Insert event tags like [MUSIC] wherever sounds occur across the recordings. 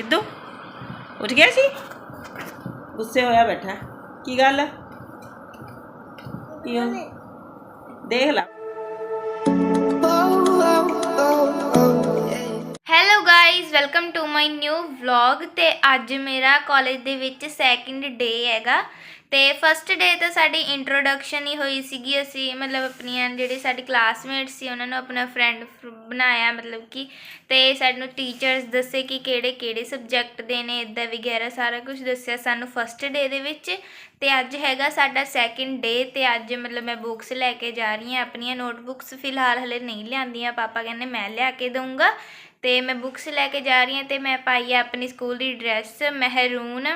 ਸਿੱਧੂ, ਉੱਠ ਗਿਆ ਸੀ? ਗੁੱਸੇ ਹੋਇਆ ਬੈਠਾ। ਕੀ ਗੱਲ? ਕੀ ਹੋ ਦੇਖ ਲੈ। Hello guys welcome to my new vlog ਤੇ ਅੱਜ ਮੇਰਾ ਕਾਲਜ ਦੇ ਵਿੱਚ ਸੈਕਿੰਡ ਡੇ ਹੈਗਾ। ਤੇ ਫਸਟ ਡੇ ਤਾਂ ਸਾਡੀ ਇੰਟਰੋਡਕਸ਼ਨ ਹੀ ਹੋਈ ਸੀਗੀ, ਅਸੀਂ ਮਤਲਬ ਆਪਣੀਆਂ ਜਿਹੜੇ ਸਾਡੇ ਕਲਾਸਮੇਟਸ ਸੀ, ਉਹਨਾਂ ਨੂੰ ਆਪਣਾ ਫਰੈਂਡ ਬਣਾਇਆ, ਮਤਲਬ ਕਿ ਤੇ ਸਾਨੂੰ ਟੀਚਰਸ ਦੱਸੇ ਕਿ ਕਿਹੜੇ ਕਿਹੜੇ ਸਬਜੈਕਟ ਦੇ ਨੇ ਇਦਾਂ ਵਗੈਰਾ ਸਾਰਾ ਕੁਝ ਦੱਸਿਆ ਸਾਨੂੰ ਫਸਟ ਡੇ ਦੇ ਵਿੱਚ। ਤੇ ਅੱਜ ਹੈਗਾ ਸਾਡਾ ਸੈਕਿੰਡ ਡੇ ਤੇ ਅੱਜ ਮਤਲਬ ਮੈਂ ਬੁੱਕਸ ਲੈ ਕੇ ਜਾ ਰਹੀ ਹਾਂ, ਆਪਣੀਆਂ ਨੋਟਬੁੱਕਸ ਫਿਲਹਾਲ ਹਲੇ ਨਹੀਂ ਲਿਆਂਦੀਆਂ, ਪਾਪਾ ਕਹਿੰਦੇ ਮੈਂ ਲਿਆ ਕੇ ਦਊਂਗਾ। ਤੇ ਮੈਂ ਬੁੱਕਸ ਲੈ ਕੇ ਜਾ ਰਹੀ ਹਾਂ ਤੇ ਮੈਂ ਪਾਈ ਆ ਆਪਣੀ ਸਕੂਲ ਦੀ ਡਰੈਸ ਮਹਿਰੂਨ।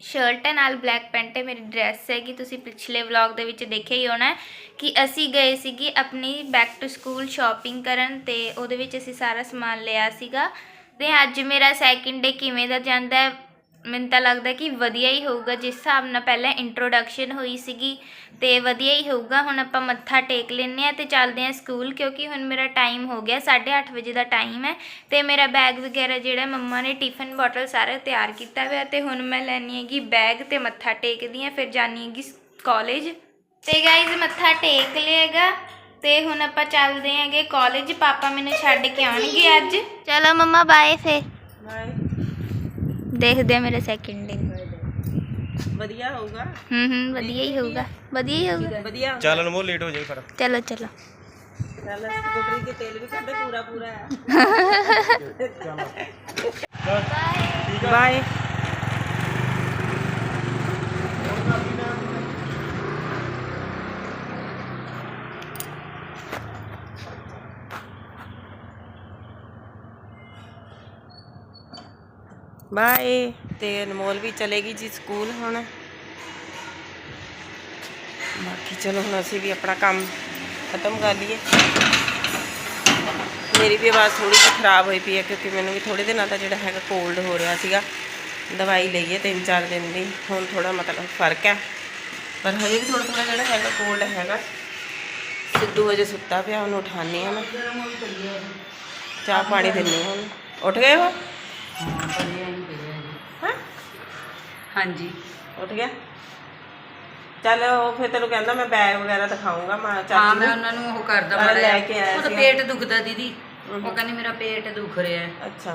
ਸ਼ਰਟ ਹੈ, ਨਾਲ ਬਲੈਕ ਪੈਂਟ ਹੈ, ਮੇਰੀ ਡਰੈਸ ਹੈਗੀ, ਤੁਸੀਂ ਪਿਛਲੇ ਵਲੌਗ ਦੇ ਵਿੱਚ ਦੇਖਿਆ ਹੀ ਹੋਣਾ ਕਿ ਅਸੀਂ ਗਏ ਸੀਗੇ ਆਪਣੀ ਬੈਕ ਟੂ ਸਕੂਲ ਸ਼ਾਪਿੰਗ ਕਰਨ ਤੇ ਉਹਦੇ ਵਿੱਚ ਅਸੀਂ ਸਾਰਾ ਸਮਾਨ ਲਿਆ ਸੀਗਾ। ਤੇ ਅੱਜ ਮੇਰਾ ਸੈਕਿੰਡ ਡੇ ਕਿਵੇਂ ਦਾ ਜਾਂਦਾ ਹੈ ਮੈਨੂੰ ਤਾਂ ਲੱਗਦਾ ਕਿ ਵਧੀਆ ਹੀ ਹੋਊਗਾ ਜਿਸ ਹਿਸਾਬ ਨਾਲ ਪਹਿਲਾਂ ਇੰਟਰੋਡਕਸ਼ਨ ਹੋਈ ਸੀਗੀ ਤੇ ਵਧੀਆ ਹੀ ਹੋਊਗਾ। ਹੁਣ ਆਪਾਂ ਮੱਥਾ ਟੇਕ ਲੈਂਦੇ ਆ ਤੇ ਚੱਲਦੇ ਆ ਸਕੂਲ ਕਿਉਂਕਿ ਹੁਣ ਮੇਰਾ ਟਾਈਮ ਹੋ ਗਿਆ 8:30 ਵਜੇ ਦਾ ਟਾਈਮ ਹੈ ਤੇ ਮੇਰਾ ਬੈਗ ਵਗੈਰਾ ਜਿਹੜਾ ਮੰਮਾ ਨੇ ਟਿਫਨ ਬੋਟਲ ਸਾਰਾ ਤਿਆਰ ਕੀਤਾ ਹੋਇਆ ਤੇ ਹੁਣ ਮੈਂ ਲੈਣੀ ਹੈਗੀ ਬੈਗ ਤੇ ਮੱਥਾ ਟੇਕਦੀ ਆ ਫਿਰ ਜਾਣੀ ਹੈਗੀ ਕਾਲਜ ਤੇ ਗਾਇਜ਼ ਮੱਥਾ ਟੇਕ ਲਿਆਗਾ ਤੇ ਹੁਣ ਆਪਾਂ ਚੱਲਦੇ ਆਂਗੇ ਕਾਲਜ ਪਾਪਾ ਮੈਨੂੰ ਛੱਡ ਕੇ ਆਉਣਗੇ ਅੱਜ। ਚਲੋ ਮੰਮਾ ਬਾਏ ਫੇ ਬਾਏ ਦੇਖਦੇ ਆ ਮੇਰੇ ਸੈਕਿੰਡ ਡੇ ਵਧੀਆ ਹੋਊਗਾ। ਹੂੰ ਹੂੰ ਵਧੀਆ ਹੀ ਹੋਊਗਾ। ਵਧੀਆ ਹੀ ਹੋਊਗਾ। ਵਧੀਆ ਹੋਊਗਾ। ਚੱਲ ਅਨਮੋਲ ਲੇਟ ਹੋ ਜਾਈ ਫਿਰ। ਚਲੋ ਚਲੋ। ਚੱਲ ਸਕੂਟਰੀ ਕੇ ਤੇਲ ਵੀ ਕੱਢੇ ਪੂਰਾ ਪੂਰਾ ਹੈ [LAUGHS] ਬਾਏ ਬਾਏ ਤੇ ਅਨਮੋਲ ਵੀ ਚਲੇਗੀ ਜੀ ਸਕੂਲ ਹੁਣ ਬਾਕੀ ਚਲੋ ਹੁਣ ਅਸੀਂ ਵੀ ਆਪਣਾ ਕੰਮ ਖਤਮ ਕਰ ਲਈਏ ਮੇਰੀ ਵੀ ਆਵਾਜ਼ ਥੋੜੀ ਜਿਹੀ ਖਰਾਬ ਹੋਈ ਪਈ ਹੈ ਕਿਉਂਕਿ ਮੈਨੂੰ ਵੀ ਥੋੜੇ ਦਿਨਾਂ ਦਾ ਜਿਹੜਾ ਹੈਗਾ ਕੋਲਡ ਹੋ ਰਿਹਾ ਸੀਗਾ ਦਵਾਈ ਲਈਏ ਤਿੰਨ ਚਾਰ ਦਿਨ ਦੀ ਹੁਣ ਥੋੜਾ ਮਤਲਬ ਫ਼ਰਕ ਹੈ ਪਰ ਹਜੇ ਵੀ ਥੋੜਾ ਥੋੜਾ ਜਿਹੜਾ ਹੈਗਾ ਕੋਲਡ ਹੈਗਾ ਸਿੱਧੂ ਅਜੇ ਸੁੱਤਾ ਪਿਆ ਉਹਨੂੰ ਉਠਾਣੀ ਆ ਮੈਂ ਚਾਹ ਪਾਣੀ ਦਿੰਨੀ ਆ ਉਹਨੂੰ ਉੱਠ ਗਏ ਹੋ ਹਾਂ ਹਾਂਜੀ। ਉੱਠ ਗਿਆ। ਚੱਲ ਉਹ ਫਿਰ ਤੈਨੂੰ ਕਹਿੰਦਾ ਮੈਂ ਬੈਗ ਵਗੈਰਾ ਦਿਖਾਉਂਗਾ ਮੈਂ ਹਾਂ ਚਾਚੀ ਮੈਂ ਨੂੰ ਉਹਨਾਂ ਨੂੰ ਉਹ ਕਰਦਾ ਮਾੜਾ ਲੈ। ਕੇ ਆਇਆ ਉਹਦਾ ਸੀਗਾ। ਪੇਟ ਦੁਖਦਾ ਦੀਦੀ। ਉਹ ਕਹਿੰਦੀ ਮੇਰਾ ਪੇਟ ਦੁਖ ਰਿਹਾ ਹੈ। ਅੱਛਾ।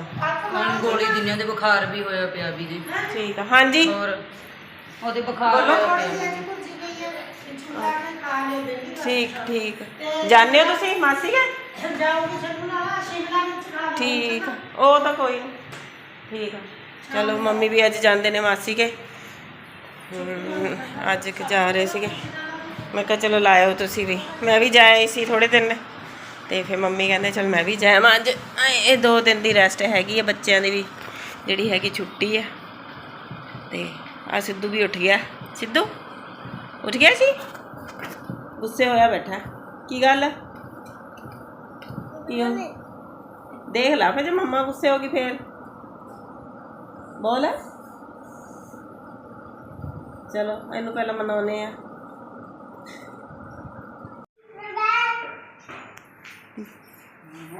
ਹੁਣ ਗੋਲੀ ਦਿੰਨੇ ਉਹਦੇ ਬੁਖਾਰ ਵੀ ਹੋਇਆ ਪਿਆ ਵੀ ਜੀ। ਠੀਕ ਆ। ਹਾਂਜੀ। ਹੋਰ ਉਹਦੇ ਬੁਖਾਰ ਹੋਇਆ ਪਿਆ। ਠੀਕ ਠੀਕ। ਜਾਣਦੇ ਹੋ ਤੁਸੀਂ? ਮਾਸੀ ਕੇ ਠੀਕ ਆ, ਉਹ ਤਾਂ ਕੋਈ ਨੀ। ਠੀਕ ਆ ਚਲੋ ਮੰਮੀ ਵੀ ਅੱਜ ਜਾਂਦੇ ਨੇ ਮਾਸੀ ਕੇ ਹਮ, ਅੱਜ ਕਿ ਜਾ ਰਹੇ ਸੀਗੇ ਮੈਂ ਕਿਹਾ ਚਲੋ ਲਾਇਓ ਤੁਸੀਂ ਵੀ ਮੈਂ ਵੀ ਜਾਇਆ ਸੀ ਥੋੜੇ ਦਿਨ ਤੇ ਫਿਰ ਮੰਮੀ ਕਹਿੰਦੇ ਚਲ ਮੈਂ ਵੀ ਜਾਵਾਂ ਅੱਜ ਆਏ, ਇਹ ਦੋ ਦਿਨ ਦੀ ਰੈਸਟ ਹੈਗੀ ਹੈ ਬੱਚਿਆਂ ਦੀ ਵੀ ਜਿਹੜੀ ਹੈਗੀ ਛੁੱਟੀ ਹੈ ਤੇ ਆ ਸਿੱਧੂ ਵੀ ਉੱਠ ਗਿਆ ਸਿੱਧੂ ਉੱਠ ਗਿਆ ਸੀ ਗੁੱਸੇ ਹੋਇਆ ਬੈਠਾ ਕੀ ਗੱਲ ਕੀ ਹੋ ਦੇਖ ਲਾ ਫਿਰ ਜੇ ਮੰਮਾ ਗੁੱਸੇ ਹੋ ਗਈ ਫੇਰ ਬੋਲ। ਚਲੋ ਇਹਨੂੰ ਪਹਿਲਾਂ ਮਨਾਉਨੇ ਆ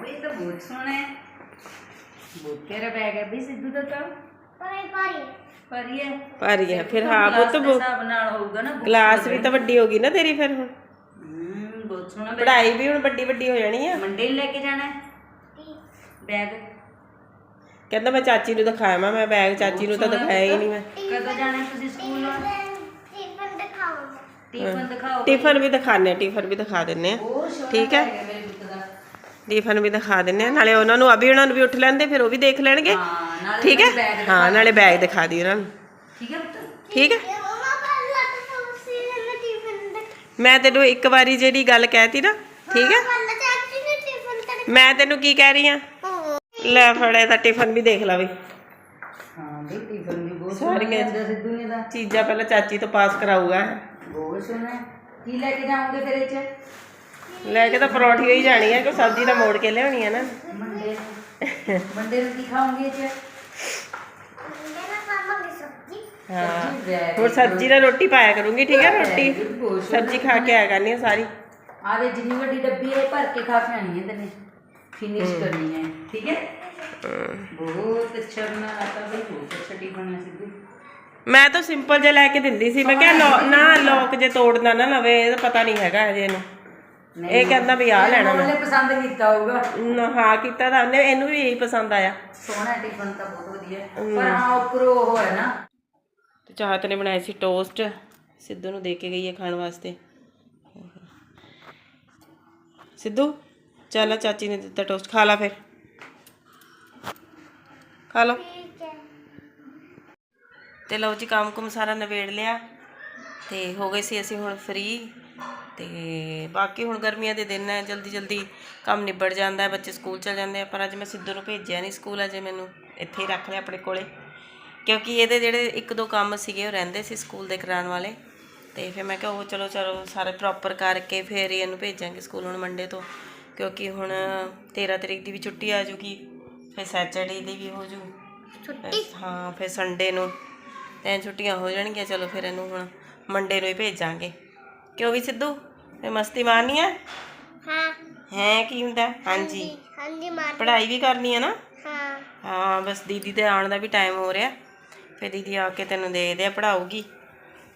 ਇਹ ਤਾਂ ਬਹੁਤ ਸੋਹਣਾ ਹੈ। ਬਹੁਤ ਤੇਰਾ ਬੈਗ ਹੈ ਵੀ ਸਿੱਧੂ ਦਾ ਤਾਂ। ਪਰ ਇਹ ਭਾਰੀ ਹੈ ਫਿਰ ਹਾਂ ਪੁੱਤ ਬੋ- ਹਿਸਾਬ ਨਾਲ ਹੋਊਗਾ ਨਾ ਕਲਾਸ ਵੀ ਤਾਂ ਵੱਡੀ ਹੋ ਗਈ ਨਾ ਤੇਰੀ ਫਿਰ ਹੁਣ। ਹਮ, ਬਹੁਤ ਸੋਹਣਾ ਪੜ੍ਹਾਈ ਵੀ ਹੁਣ ਵੱਡੀ ਵੱਡੀ ਹੋ ਜਾਣੀ ਆ। ਮੰਡੇ ਲੈ ਕੇ ਜਾਣਾ ਹੈ? ਬੈਗ ਕਹਿੰਦਾ ਮੈਂ ਚਾਚੀ ਨੂੰ ਦਿਖਾਇਆ ਮੈਂ ਮੈਂ ਬੈਗ ਚਾਚੀ ਨੂੰ ਤਾਂ ਦਿਖਾਇਆ ਹੀ ਨਹੀਂ ਮੈਂ। ਕਦੋਂ ਜਾਣਾ ਤੁਸੀਂ ਸਕੂਲ ਟਿਫਨ ਦਿਖਾਓ ਟਿਫਨ ਵੀ ਦਿਖਾਣੇ ਆ ਟਿਫਨ ਵੀ ਦਿਖਾ ਦਿੰਨੇ ਆ ਠੀਕ ਹੈ। ਟਿਫਨ ਵੀ ਦਿਖਾ ਦਿੰਨੇ ਆ ਨਾਲੇ ਉਹਨਾਂ ਨੂੰ ਅਭੀ ਉਹਨਾਂ ਨੂੰ ਵੀ ਉੱਠ ਲੈਂਦੇ ਫਿਰ ਉਹ ਵੀ ਦੇਖ ਲੈਣਗੇ। ਹਾਂ ਨਾਲੇ ਠੀਕ ਬੈਗ ਹੈ ਦਿਖਾ ਹਾਂ ਨਾਲੇ ਬੈਗ ਦਿਖਾ ਦੀ ਉਹਨਾਂ ਨੂੰ। ਠੀਕ ਹੈ ਪੁੱਤ? ਠੀਕ ਹੈ? ਮੈਂ ਤੈਨੂੰ ਇੱਕ ਵਾਰੀ ਜਿਹੜੀ ਗੱਲ ਕਹਿਤੀ ਨਾ ਠੀਕ ਹੈ? ਮੈਂ ਤੈਨੂੰ ਕੀ ਕਹਿ ਰਹੀ ਆ ਲੈ ਫੜੇ ਦਾ ਟਿਫਨ ਵੀ ਦੇਖ ਲਾ ਵੀ। ਹਾਂ ਬਈ ਟਿਫਨ ਵੀ ਬਹੁਤ ਸੋਹਣਾ ਸਾਰੀਆਂ ਲਿਆਂਦਾ ਸਿੱਧੂ ਨੇ ਤਾਂ ਚੀਜ਼ਾਂ ਪਹਿਲਾਂ ਚਾਚੀ ਤੋਂ ਪਾਸ ਕਰਾਊਗਾ। ਬਹੁਤ ਸੋਹਣਾ ਹੈ। ਕੀ ਲੈ ਕੇ ਜਾਓਗੇ ਫਿਰ ਇਹ ਚ? ਲੈ ਕੇ ਤਾਂ ਪਰੌਂਠੀ ਹੋਈ ਜਾਣੀ ਹੈ ਕਿ ਸਬਜ਼ੀ ਤਾਂ ਮੋੜ ਕੇ ਲਿਆਉਣੀ ਹੈ ਨਾ। ਮੰਡੇ ਨੂੰ। ਮੰਡੇ ਨੂੰ ਕੀ ਖਾਓਗੇ ਇਹ ਚ? ਹਾਂ ਸਬਜ਼ੀ very ਹੁਣ ਸਬਜ਼ੀ ਨਾਲ ਰੋਟੀ ਪਾਇਆ ਕਰੂੰਗੀ ਠੀਕ ਹੈ ਰੋਟੀ? good, ਬਹੁਤ ਸੋਹਣਾ। ਸਬਜ਼ੀ ਖਾ ਕੇ ਆਇਆ ਕਰਨੀ ਸਾਰੀ। ਆਹ ਦੇ ਜਿੰਨੀ ਵੱਡੀ ਡੱਬੀ ਹੈ ਇਹ ਭਰ ਕੇ ਖਾ ਕੇ ਆਣੀ ਹੈ ਤੈਨੇ ਫਿਨਿਸ਼ ਕਰਨੀ ਹੈ ਠੀਕ ਹੈ? ਬਹੁਤ ਅੱਛਾ ਬਣਾ ਤਾਂ ਬਈ ਬਹੁਤ ਅੱਛਾ ਟਿਫਨ ਹੈ ਸਿੱਧੂ? ਮੈਂ ਤਾਂ ਸਿੰਪਲ ਜਿਹਾ ਲੈ ਕੇ ਦਿੰਦੀ ਸੀ ਮੈਂ ਕਿਹਾ ਲੋ- ਨਾ ਲੋਕ ਜੇ ਤੋੜਨਾ ਨਾ ਲਵੇ ਇਹਦਾ ਪਤਾ ਨਹੀਂ ਹੈਗਾ ਅਜੇ ਇਹਨੂੰ। ਇਹ ਕਹਿੰਦਾ ਵੀ ਆ ਲੈਣਾ ਮੈਂ। ਉਹਨੇ ਪਸੰਦ ਕੀਤਾ ਹੋਊਗਾ। ਨਾ, ਹਾਂ ਕੀਤਾ ਤਾਂ ਉਹਨੇ ਇਹਨੂੰ ਵੀ ਇਹੀ ਪਸੰਦ ਆਇਆ। ਸੋਹਣਾ ਟਿਫਨ ਤਾਂ ਬਹੁਤ ਵਧੀਆ ਹੈ। ਪਰ ਹਾਂ ਉੱਪਰੋਂ ਉਹ ਹੈ ਨਾ। ਤੇ ਚਾਹਤ ਨੇ ਬਣਾਏ ਸੀ ਟੋਸਟ ਸਿੱਧੂ ਨੂੰ ਦੇ ਕੇ ਗਈ ਹੈ ਖਾਣ ਵਾਸਤੇ। ਸਿੱਧੂ? ਚੱਲ ਚਾਚੀ ਨੇ ਦਿੱਤਾ ਟੋਸਟ। ਖਾ ਲਾ ਫਿਰ। ਖਾ ਲਓ। ਤੇ ਲਓ ਜੀ ਕੰਮ ਕੁਮ ਸਾਰਾ ਨਵੇੜ ਲਿਆ। ਤੇ ਹੋ ਗਏ ਸੀ ਅਸੀਂ ਹੁਣ ਫ੍ਰੀ ਤੇ ਬਾਕੀ ਹੁਣ ਗਰਮੀਆਂ ਦੇ ਦਿਨ ਹੈ ਜਲਦੀ ਜਲਦੀ ਕੰਮ ਨਿਬੜ ਜਾਂਦਾ ਹੈ, ਬੱਚੇ ਸਕੂਲ ਚਲ ਜਾਂਦੇ ਆ। ਪਰ ਅੱਜ ਮੈਂ ਸਿੱਧੂ ਨੂੰ ਭੇਜਿਆ ਨਹੀਂ ਸਕੂਲ, ਅਜੇ ਮੈਨੂੰ ਇੱਥੇ ਹੀ ਰੱਖ ਲਿਆ ਆਪਣੇ ਕੋਲੇ। ਕਿਉਂਕਿ ਇਹਦੇ ਜਿਹੜੇ ਇੱਕ ਦੋ ਕੰਮ ਸੀਗੇ, ਉਹ ਰਹਿੰਦੇ ਸੀ ਸਕੂਲ ਦੇ ਕਰਾਉਣ ਵਾਲੇ। ਤੇ ਫਿਰ ਮੈਂ ਕਿਹਾ, ਉਹ ਚਲੋ ਚਲੋ, ਸਾਰੇ ਪ੍ਰੋਪਰ ਕਰਕੇ ਫਿਰ ਇਹਨੂੰ ਭੇਜਾਂਗੇ ਸਕੂਲ ਹੁਣ ਮੰਡੇ ਤੋਂ। ਕਿਉਂਕਿ ਹੁਣ 13 ਤਰੀਕ ਦੀ ਵੀ ਛੁੱਟੀ ਆ ਜੂਗੀ ਫਿਰ ਸੈਟਰਡੇ ਦੀ ਵੀ ਹੋ ਜੂ। ਛੁੱਟੀ? ਹਾਂ ਫਿਰ ਸੰਡੇ ਨੂੰ ਤਿੰਨ ਛੁੱਟੀਆਂ ਹੋ ਜਾਣਗੀਆਂ ਚਲੋ ਫਿਰ ਇਹਨੂੰ ਹੁਣ ਮੰਡੇ ਨੂੰ ਹੀ ਭੇਜਾਂਗੇ। ਕਿਉਂ ਵੀ ਸਿੱਧੂ? ਇਹ ਮਸਤੀ ਮਾਰਨੀ ਹੈ ਹਾਂ। ਹੈ ਕੀ ਹੁੰਦਾ? ਹਾਂਜੀ। ਹਾਂਜੀ ਮਾਰ ਪੜ੍ਹਾਈ ਵੀ ਕਰਨੀ ਹੈ ਨਾ? ਹਾਂ। ਹਾਂ ਬਸ ਦੀਦੀ ਦੇ ਆਉਣ ਦਾ ਵੀ ਟਾਈਮ ਹੋ ਰਿਹਾ। ਫਿਰ ਦੀਦੀ ਆ ਕੇ ਤੈਨੂੰ ਦੇਖਦੇ ਆ ਪੜਾਉਗੀ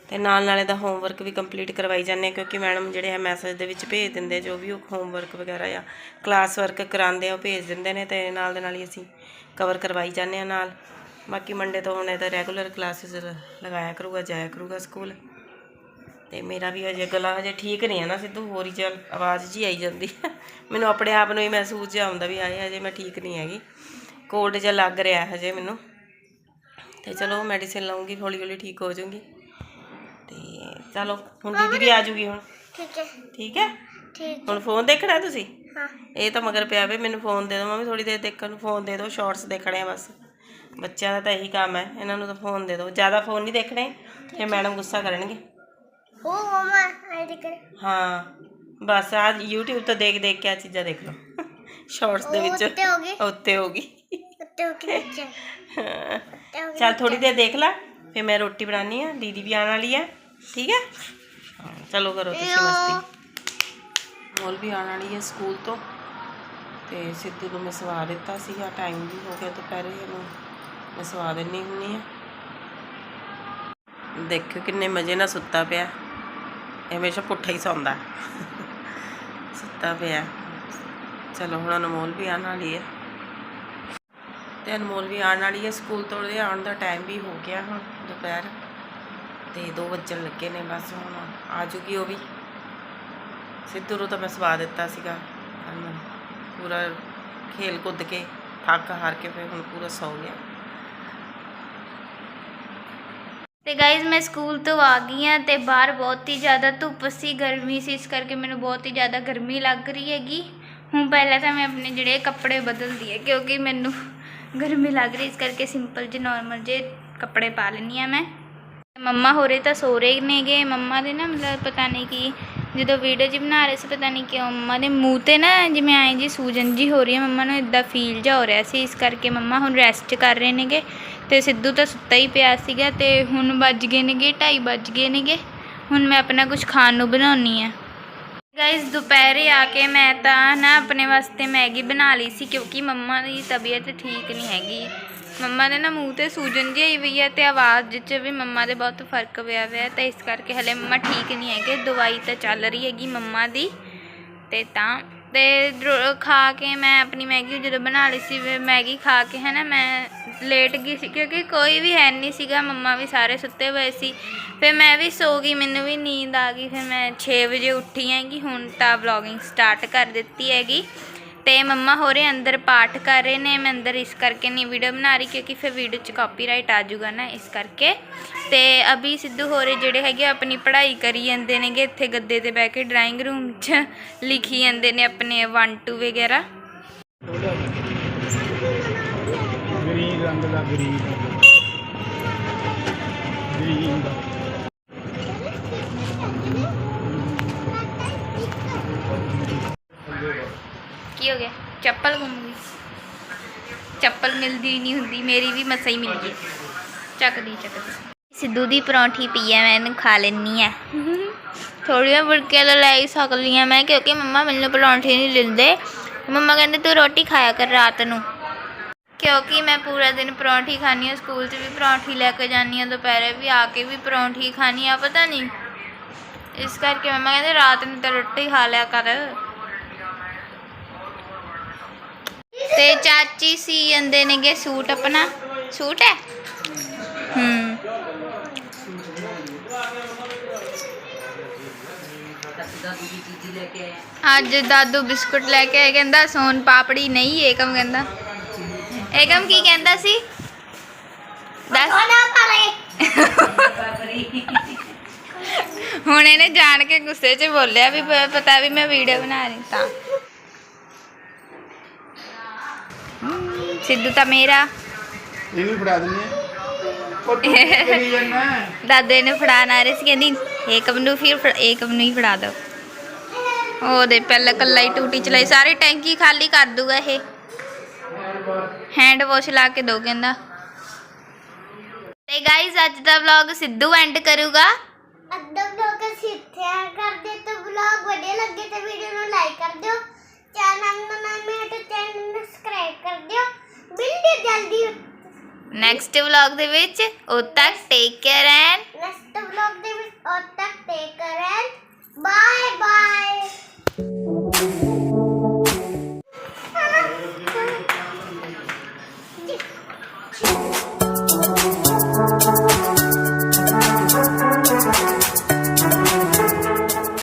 ਤੇ ਨਾਲ ਨਾਲ ਇਹਦਾ ਹੋਮਵਰਕ ਵੀ ਕੰਪਲੀਟ ਕਰਵਾਈ ਜਾਂਦੇ ਆ ਕਿਉਂਕਿ ਮੈਡਮ ਜਿਹੜੇ ਆ ਮੈਸੇਜ ਦੇ ਵਿੱਚ ਭੇਜ ਦਿੰਦੇ ਜੋ ਵੀ ਉਹ ਹੋਮਵਰਕ ਵਗੈਰਾ ਜਾਂ ਕਲਾਸ ਵਰਕ ਕਰਾਉਂਦੇ ਆ, ਉਹ ਭੇਜ ਦਿੰਦੇ ਨੇ ਤੇ ਨਾਲ ਦੇ ਨਾਲ ਹੀ ਅਸੀਂ ਕਵਰ ਕਰਵਾਈ ਜਾਂਦੇ ਆ ਨਾਲ। ਬਾਕੀ ਮੰਡੇ ਤੋਂ ਹੁਣ ਇਹਦਾ ਰੈਗੂਲਰ ਕਲਾਸਿਸ ਲਗਾਇਆ ਕਰੂਗਾ, ਜਾਇਆ ਕਰੂਗਾ ਸਕੂਲ ਤੇ ਮੇਰਾ ਵੀ ਅਜੇ ਗਲਾ ਹਜੇ ਠੀਕ ਨਹੀਂ ਹੈ ਨਾ ਸਿੱਧੂ, ਹੋਰ ਹੀ ਚੱਲ ਆਵਾਜ਼ ਜੀ ਆਈ ਜਾਂਦੀ। ਮੈਨੂੰ ਆਪਣੇ ਆਪ ਨੂੰ ਹੀ ਮਹਿਸੂਸ ਜਿਹਾ ਹੁੰਦਾ ਵੀ ਆਏ ਹਜੇ ਮੈਂ ਠੀਕ ਨਹੀਂ ਹੈਗੀ। ਕੋਲਡ ਜਿਹਾ ਲੱਗ ਰਿਹਾ ਹਜੇ ਮੈਨੂੰ। ਤੇ ਚਲੋ ਮੈਡੀਸਿਨ ਲਾਉਂਗੀ ਹੌਲੀ ਹੌਲੀ ਠੀਕ ਹੋ ਜਾਊਂਗੀ। ਚਲੋ ਹੁਣ ਦੀਦੀ ਵੀ ਆ ਜੂਗੀ ਹੁਣ। ਠੀਕ ਹੈ। ਠੀਕ ਹੈ? ਠੀਕ ਹੁਣ ਫੋਨ ਦੇਖਣਾ ਤੁਸੀਂ? ਹਾਂ। ਇਹ ਤਾਂ ਮਗਰ ਪਿਆ ਵੇ ਮੈਨੂੰ ਫੋਨ ਦੇ ਦਿਓ। ਮੰਮੀ ਥੋੜੀ ਦੇਰ ਦੇਖਣ ਨੂੰ ਫੋਨ ਦੇ ਦਿਓ। ਸ਼ਾਰਟਸ ਦੇਖਣੇ ਆ ਬਸ। ਬੱਚਿਆਂ ਦਾ ਤਾਂ ਇਹੀ ਕੰਮ ਹੈ। ਇਹਨਾਂ ਨੂੰ ਤਾਂ ਫੋਨ ਦੇ ਦਿਓ। ਜ਼ਿਆਦਾ ਫੋਨ ਨਹੀਂ ਦੇਖਣੇ। ਫਿਰ ਮੈਡਮ ਗੁੱਸਾ ਕਰਨਗੇ। ਉਹ ਮਮਾ ਆਈ ਦੇਖ ਹਾਂ। ਬਸ ਆ YouTube ਤੋਂ ਦੇਖ ਦੇਖ ਕੇ ਆ ਚੀਜ਼ਾਂ ਦੇਖ ਲਓ। ਸ਼ਾਰਟਸ ਦੇ ਵਿੱਚ। ਉੱਤੇ ਹੋ ਗਈ? ਉੱਤੇ ਹੋ ਗਈ। ਉੱਤੇ ਹੋ ਕੇ ਨੀਚੇ ਹਾਂ। ਉੱਤੇ ਹੋ ਚੱਲ ਥੋੜੀ ਦੇਰ ਦੇਖ ਲੈ। ਫਿਰ ਮੈਂ ਰੋਟੀ ਬਣਾਉਣੀ ਆ ਦੀਦੀ ਵੀ ਆਉਣ ਵਾਲੀ ਹੈ। ਠੀਕ ਹੈ? ਚਲੋ ਕਰੋ ਤੁਸੀਂ ਮਸਤੀ। ਮੋਲ ਵੀ ਆਉਣ ਵਾਲੀ ਹੈ ਸਕੂਲ ਤੋਂ। ਤੇ ਸਿੱਧੂ ਨੂੰ ਮੈਂ ਸਵਾ ਦਿੱਤਾ ਸੀਗਾ ਟਾਈਮ ਵੀ ਹੋ ਗਿਆ ਦੁਪਹਿਰੇ ਇਹਨੂੰ। ਮੈਂ ਸਵਾ ਦਿੰਨੀ ਹੁੰਨੀ ਆ। ਦੇਖੋ ਕਿੰਨੇ ਮਜ਼ੇ ਨਾਲ ਸੁੱਤਾ ਪਿਆ। ਇਹ ਹਮੇਸ਼ਾ ਪੁੱਠਾ ਹੀ ਸੌਂਦਾ। ਸੁੱਤਾ ਪਿਆ। ਚਲੋ ਹੁਣ ਅਨਮੋਲ ਵੀ ਆਉਣ ਵਾਲੀ ਹੈ। ਤੇ ਅਨਮੋਲ ਵੀ ਆਉਣ ਵਾਲੀ ਹੈ ਸਕੂਲ ਤੋਂ ਉਹਦੇ ਆਉਣ ਦਾ ਟਾਈਮ ਵੀ ਹੋ ਗਿਆ ਹੁਣ ਦੁਪਹਿਰ। ਤੇ 2 ਵੱਜਣ ਲੱਗੇ ਨੇ, ਬਸ ਹੁਣ ਆ ਜੂਗੀ ਉਹ ਵੀ। ਸਿੱਧੂ ਨੂੰ ਤਾਂ ਮੈਂ ਸਵਾ ਦਿੱਤਾ ਸੀਗਾ। ਪੂਰਾ ਖੇਲ ਕੁੱਦ ਕੇ, ਥੱਕ ਹਾਰ ਕੇ ਫਿਰ ਹੁਣ ਪੂਰਾ ਸੌ ਗਿਆ। ਤੇ ਗਾਇਜ਼ ਮੈਂ ਸਕੂਲ ਤੋਂ ਆ ਗਈ ਹਾਂ ਤੇ ਬਾਹਰ ਬਹੁਤ ਹੀ ਜ਼ਿਆਦਾ ਧੁੱਪ ਸੀ, ਗਰਮੀ ਸੀ, ਇਸ ਕਰਕੇ ਮੈਨੂੰ ਬਹੁਤ ਹੀ ਜ਼ਿਆਦਾ ਗਰਮੀ ਲੱਗ ਰਹੀ ਹੈਗੀ। ਹੁਣ ਪਹਿਲਾਂ ਤਾਂ ਮੈਂ ਆਪਣੇ ਜਿਹੜੇ ਕੱਪੜੇ ਬਦਲਦੀ ਹੈ ਕਿਉਂਕਿ ਮੈਨੂੰ ਗਰਮੀ ਲੱਗ ਰਹੀ, ਇਸ ਕਰਕੇ ਸਿੰਪਲ ਜਿਹੇ ਨਾਰਮਲ ਜਿਹੇ ਕੱਪੜੇ ਪਾ ਲੈਂਦੀ ਆ ਮੈਂ। ਮੰਮਾ ਹੋਰੇ ਤਾਂ ਸੋ ਰਹੇ ਨੇਗੇ। ਮੰਮਾ ਦੇ ਨਾ ਮਤਲਬ ਪਤਾ ਨਹੀਂ ਕੀ, ਜਦੋਂ ਵੀਡੀਓ ਜੀ ਬਣਾ ਰਹੇ ਸੀ, ਪਤਾ ਨਹੀਂ ਕਿਉਂ ਮੰਮਾ ਦੇ ਮੂੰਹ ਤੇ ਨਾ ਜਿਵੇਂ ਆਏ ਜੀ ਸੂਜਨ ਜੀ ਹੋ ਰਹੀ ਹੈ, ਮੰਮਾ ਨੂੰ ਇਦਾਂ ਫੀਲ ਜਾ ਹੋ ਰਿਹਾ ਸੀ। ਇਸ ਕਰਕੇ ਮੰਮਾ ਹੁਣ ਰੈਸਟ ਕਰ ਰਹੇ ਨੇਗੇ ਤੇ ਸਿੱਧੂ ਤਾਂ ਸੁੱਤਾ ਹੀ ਪਿਆ ਸੀਗਾ ਤੇ ਹੁਣ ਵੱਜ ਗਏ ਨੇਗੇ 2:30 ਵੱਜ ਗਏ ਨੇਗੇ। ਹੁਣ ਮੈਂ ਆਪਣਾ ਕੁਝ ਖਾਣ ਨੂੰ ਬਣਾਉਣੀ ਆ। ਗਾਇਸ ਦੁਪਹਿਰੇ ਆ ਕੇ ਮੈਂ ਤਾਂ ਨਾ ਆਪਣੇ ਵਾਸਤੇ ਮੈਗੀ ਬਣਾ ਲਈ ਸੀ ਕਿਉਂਕਿ ਮੰਮਾ ਦੀ ਤਬੀਅਤ ਠੀਕ ਨਹੀਂ ਹੈਗੀ। ਮੰਮਾ ਦੇ ਨਾ ਮੂੰਹ ਤੇ ਸੂਜਨ ਜਿਹੀ ਆਈ ਹੋਈ ਹੈ ਤੇ ਆਵਾਜ਼ 'ਚ ਵੀ ਮੰਮਾ ਦੇ ਬਹੁਤ ਫ਼ਰਕ ਪਿਆ ਹੋਇਆ ਤੇ ਇਸ ਕਰਕੇ ਹਲੇ ਮੰਮਾ ਠੀਕ ਨਹੀਂ ਹੈਗੇ। ਦਵਾਈ ਤਾਂ ਚੱਲ ਰਹੀ ਹੈਗੀ ਮੰਮਾ ਦੀ। ਤੇ ਤਾਂ, ਤੇ ਰੋ- ਖਾ ਕੇ ਮੈਂ ਆਪਣੀ ਮੈਗੀ ਜਦੋਂ ਬਣਾ ਲਈ ਸੀ ਮੈਗੀ ਖਾ ਕੇ ਹੈ ਨਾ ਮੈਂ ਲੇਟ ਗਈ ਸੀ, ਕਿਉਂਕਿ ਕੋਈ ਵੀ ਹੈ ਨਹੀਂ ਸੀਗਾ, ਮੰਮਾ ਵੀ ਸਾਰੇ ਸੁੱਤੇ ਹੋਏ ਸੀ। ਫਿਰ ਮੈਂ ਵੀ ਸੋ ਗਈ, ਮੈਨੂੰ ਵੀ ਨੀਂਦ ਆ ਗਈ, ਫਿਰ ਮੈਂ 6 ਵਜੇ ਉੱਠੀ ਹੈਗੀ, ਹੁਣ ਤਾਂ ਵਲੌਗਿੰਗ ਸਟਾਰਟ ਕਰ ਦਿੱਤੀ ਹੈਗੀ। ਤੇ ਮੰਮਾ ਹੋਰੇ ਅੰਦਰ ਪਾਠ ਕਰ ਰਹੇ ਨੇ, ਮੈਂ ਅੰਦਰ ਇਸ ਕਰਕੇ ਨਹੀਂ ਵੀਡੀਓ ਬਣਾ ਰਹੀ, ਕਿਉਂਕਿ ਫਿਰ ਵੀਡੀਓ 'ਚ ਕਾਪੀਰਾਈਟ ਆ ਜਾਊਗਾ ਨਾ ਇਸ ਕਰਕੇ। ਤੇ ਅਭੀ ਸਿੱਧੂ ਹੋਰੇ ਜਿਹੜੇ ਹੈਗੇ ਆਪਣੀ ਪੜ੍ਹਾਈ ਕਰੀ ਜਾਂਦੇ ਨੇਗੇ, ਇੱਥੇ ਗੱਦੇ ਤੇ ਬਹਿ ਕੇ ਡਰਾਇੰਗ ਰੂਮ 'ਚ ਲਿਖੀ ਜਾਂਦੇ ਨੇ ਆਪਣੇ 1 2 ਵਗੈਰਾ। ਰੰਗ ਦਾ ਗ੍ਰੀਨ ਗ੍ਰੀਨ ਦਾ ਕੀ ਹੋ ਗਿਆ? ਚੱਪਲ ਗੁੰਮ ਗਈ। ਚੱਪਲ ਮਿਲਦੀ ਨਹੀਂ ਹੁੰਦੀ, ਮੇਰੀ ਵੀ ਮਸਾ ਹੀ ਮਿਲ ਗਈ ਚੱਕਦੀ ਚੱਕਦੀ। ਸਿੱਧੂ ਦੀ ਪਰੌਂਠੀ ਪਈ ਆ ਮੈਂ ਇਹਨੂੰ ਖਾ ਲੈਣੀ ਆ ਥੋੜੀਆਂ ਬੁੜਕੀਆਂ ਲੈ ਹੀ ਸਕਦੀ ਆ ਮੈਂ, ਕਿਉਂਕਿ ਮੰਮਾ ਮੈਨੂੰ ਪਰੌਂਠੀ ਨਹੀਂ ਦਿੰਦੇ। ਮੰਮਾ ਕਹਿੰਦੇ, ਤੂੰ ਰੋਟੀ ਖਾਇਆ ਕਰ ਰਾਤ ਨੂੰ। ਕਿਉਂਕਿ ਮੈਂ ਪੂਰਾ ਦਿਨ ਪਰੌਂਠੀ ਖਾਣੀ ਆ ਸਕੂਲ 'ਚ ਵੀ ਪਰੌਂਠੀ ਲੈ ਕੇ ਜਾਂਦੀ ਹਾਂ, ਦੁਪਹਿਰੇ ਵੀ ਆ ਕੇ ਵੀ ਪਰੌਂਠੀ ਖਾਣੀ ਆ ਪਤਾ ਨਹੀਂ। ਇਸ ਕਰਕੇ ਮੰਮਾ ਕਹਿੰਦੇ ਰਾਤ ਨੂੰ ਤਾਂ ਰੋਟੀ ਖਾ ਲਿਆ ਕਰ। ਤੇ ਚਾਚੀ ਸੀ ਜਾਂਦੇ ਨੇਗੇ ਸੂਟ ਆਪਣਾ। ਸੂਟ ਹੈ? ਹੂੰ। ਅੱਜ ਦਾਦੂ ਬਿਸਕੁਟ ਲੈ ਕੇ ਆਏ, ਕਹਿੰਦਾ ਸੋਨ ਪਾਪੜੀ ਨਹੀਂ ਏਕਮ ਕਹਿੰਦਾ। ਏਕਮ ਕੀ ਕਹਿੰਦਾ ਸੀ? ਦੱਸ। ਪਾਪਰੀ ਹੁਣ ਇਹਨੇ ਜਾਣ ਕੇ ਗੁੱਸੇ 'ਚ ਬੋਲਿਆ ਵੀ ਪ- ਪਤਾ ਵੀ ਮੈਂ ਵੀਡੀਓ ਬਣਾ ਰਹੀ ਤਾਂ। ਹਮ, ਸਿੱਧੂ ਤਾਂ ਮੇਰਾ। ਇਹਨੂੰ ਫੜਾ ਦਿੰਦੇ ਆ। ਉਹ ਤੂੰ ਕੀ ਕਰੀ ਜਾਂਦਾ ਦਾਦੇ ਨੇ ਫੜਾਣ ਆ ਰਹੇ ਸੀ ਕਹਿੰਦੀ ਏਕਮ ਨੂੰ ਫਿਰ ਫੜ- ਏਕਮ ਨੂੰ ਹੀ ਫੜਾ ਦਿਓ ਉਹਦੇ ਪਹਿਲਾਂ ਕੱਲਾ ਹੀ ਟੂਟੀ ਚਲਾਈ ਸਾਰੀ ਟੈਂਕੀ ਖਾਲੀ ਕਰ ਦੂਗਾ ਇਹ। ਹੈਂਡ ਵਾਸ਼ ਲਾ ਕੇ ਦੋ ਕਹਿੰਦਾ। ਤੇ ਗਾਇਜ਼ ਅੱਜ ਦਾ ਵਲੌਗ ਸਿੱਧੂ ਐਂਡ ਕਰੂਗਾ। ਅੱਧਾ ਵਲੌਗ ਅਸੀਂ ਇੱਥੇ ਆ ਕਰਦੇ ਤਾਂ ਵਲੌਗ ਵਧੀਆ ਲੱਗੇ ਤਾਂ ਵੀਡੀਓ ਨੂੰ ਲਾਈਕ ਕਰ ਦਿਓ। ਚੈਨਲ ਨੂੰ ਨਵੇਂ ਹੋ ਤਾਂ ਚੈਨਲ ਨੂੰ ਸਬਸਕ੍ਰਾਈਬ ਕਰ ਦਿਓ। ਮਿਲਦੇ ਜਲਦੀ। ਨੈਕਸਟ ਵਲੌਗ ਦੇ ਵਿੱਚ ਉਦ ਤੱਕ take care and next vlog ਦੇ ਵਿੱਚ ਉਦ ਤੱਕ take care bye bye